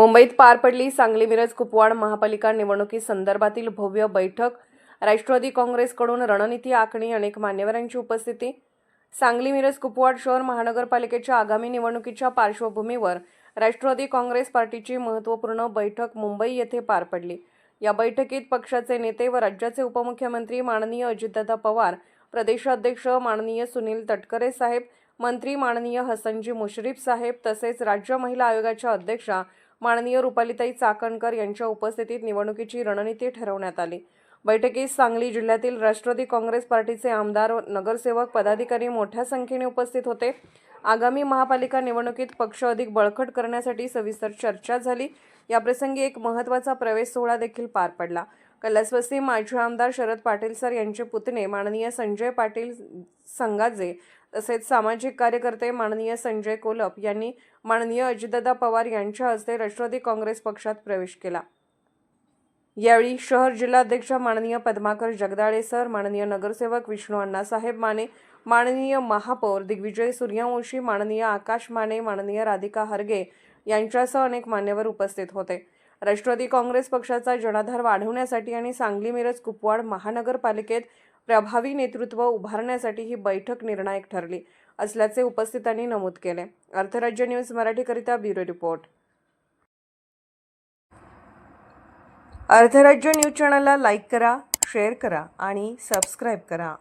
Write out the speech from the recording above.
मुंबईत पार पडली सांगली मिरज कुपवाड महापालिका निवडणुकीसंदर्भातील भव्य बैठक. राष्ट्रवादी काँग्रेसकडून रणनीती आखणी अनेक मान्यवरांची उपस्थिती. सांगली मिरज कुपवाड शहर महानगरपालिकेच्या आगामी निवडणुकीच्या पार्श्वभूमीवर राष्ट्रवादी काँग्रेस पार्टीची महत्त्वपूर्ण बैठक मुंबई येथे पार पडली. या बैठकीत पक्षाचे नेते व राज्याचे उपमुख्यमंत्री माननीय अजितदादा पवार प्रदेशाध्यक्ष माननीय सुनील तटकरे साहेब मंत्री माननीय हसनजी मुश्रीफ साहेब तसेच राज्य महिला आयोगाच्या अध्यक्षा माननीय रुपालीताई चाकणकर यांच्या उपस्थितीत निवडणुकीची रणनीती ठरवण्यात आली. बैठकीत सांगली जिल्ह्यातील राष्ट्रवादी काँग्रेस पार्टीचे आमदार नगरसेवक पदाधिकारी मोठ्या संख्येने उपस्थित होते. आगामी महापालिका निवडणुकीत पक्ष अधिक बळकट करण्यासाठी सविस्तर चर्चा झाली. याप्रसंगी एक महत्त्वाचा प्रवेश सोहळा देखील पार पडला. कैलासवस्ती माजी आमदार शरद पाटील सर यांचे पुतणे माननीय संजय पाटील संगाजे तसेच सामाजिक कार्यकर्ते माननीय संजय कोलप यांनी माननीय अजितदादा पवार यांच्या हस्ते राष्ट्रवादी काँग्रेस पक्षात प्रवेश केला. यावेळी शहर जिल्हाध्यक्ष माननीय पद्माकर जगदाळे सर माननीय नगरसेवक विष्णू अण्णासाहेब माने माननीय महापौर दिग्विजय सूर्यवंशी माननीय आकाश माने माननीय राधिका हरगे यांच्यासह अनेक मान्यवर उपस्थित होते. राष्ट्रवादी काँग्रेस पक्षाचा जनाधार वाढवण्यासाठी आणि सांगली मिरज कुपवाड महानगरपालिकेत प्रभावी नेतृत्व उभारण्यासाठी ही बैठक निर्णायक ठरली असल्याचे उपस्थितांनी नमूद केले. अर्थराज्य न्यूज मराठीकरिता ब्युरो रिपोर्ट. अर्थराज्य न्यूज चॅनलला लाईक करा शेअर करा आणि सबस्क्राईब करा.